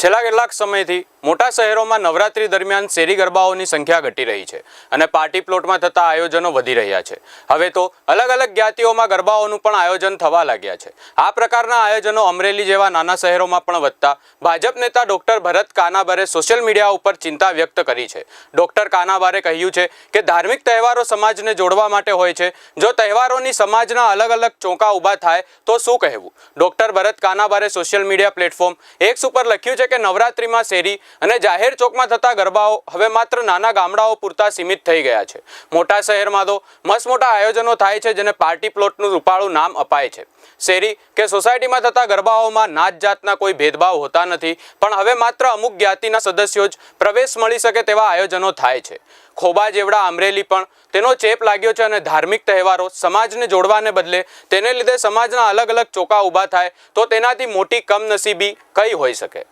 છેલ્લા કેટલાક સમયથી મોટા શહેરોમાં નવરાત્રી દરમિયાન શેરી ગરબાઓની સંખ્યા ઘટી રહી છે અને પાર્ટી પ્લોટમાં થતા આયોજનો વધી રહ્યા છે. હવે તો અલગ અલગ જ્ઞાતિઓમાં ગરબાઓનું પણ આયોજન થવા લાગ્યા છે. આ પ્રકારના આયોજનો અમરેલી જેવા નાના શહેરોમાં પણ વધતા ભાજપ નેતા ડોક્ટર ભરત કાનાબારે સોશિયલ મીડિયા ઉપર ચિંતા વ્યક્ત કરી છે. ડોક્ટર કાનાબારે કહ્યું છે કે ધાર્મિક તહેવારો સમાજને જોડવા માટે હોય છે. જો તહેવારોની સમાજના અલગ અલગ ચોંકા ઊભા થાય, તો શું કહેવું? ડોક્ટર ભરત કાનાબારે સોશિયલ મીડિયા પ્લેટફોર્મ એક્સ ઉપર લખ્યું છે કે નવરાત્રિમાં શેરી અને જાહેર ચોકમાં થતા ગરબાઓ હવે માત્ર નાના ગામડાઓ પૂરતા સીમિત થઈ ગયા છે. મોટા શહેરમાં તો મસ્ત મોટા આયોજનો થાય છે જેને પાર્ટી પ્લોટનું રૂપાળું નામ અપાય છે. શેરી કે સોસાયટીમાં થતા ગરબાઓમાં નાત જાતના કોઈ ભેદભાવ હોતા નથી, પણ હવે માત્ર અમુક જ્ઞાતિના સદસ્યો જ પ્રવેશ મળી શકે તેવા આયોજનો થાય છે. ખોબા જેવડા આમરેલી પણ તેનો ચેપ લાગ્યો છે અને ધાર્મિક તહેવારો સમાજને જોડવાને બદલે તેને લીધે સમાજના અલગ અલગ ચોકા ઊભા થાય તો તેનાથી મોટી કમનસીબી કઈ હોઈ શકે?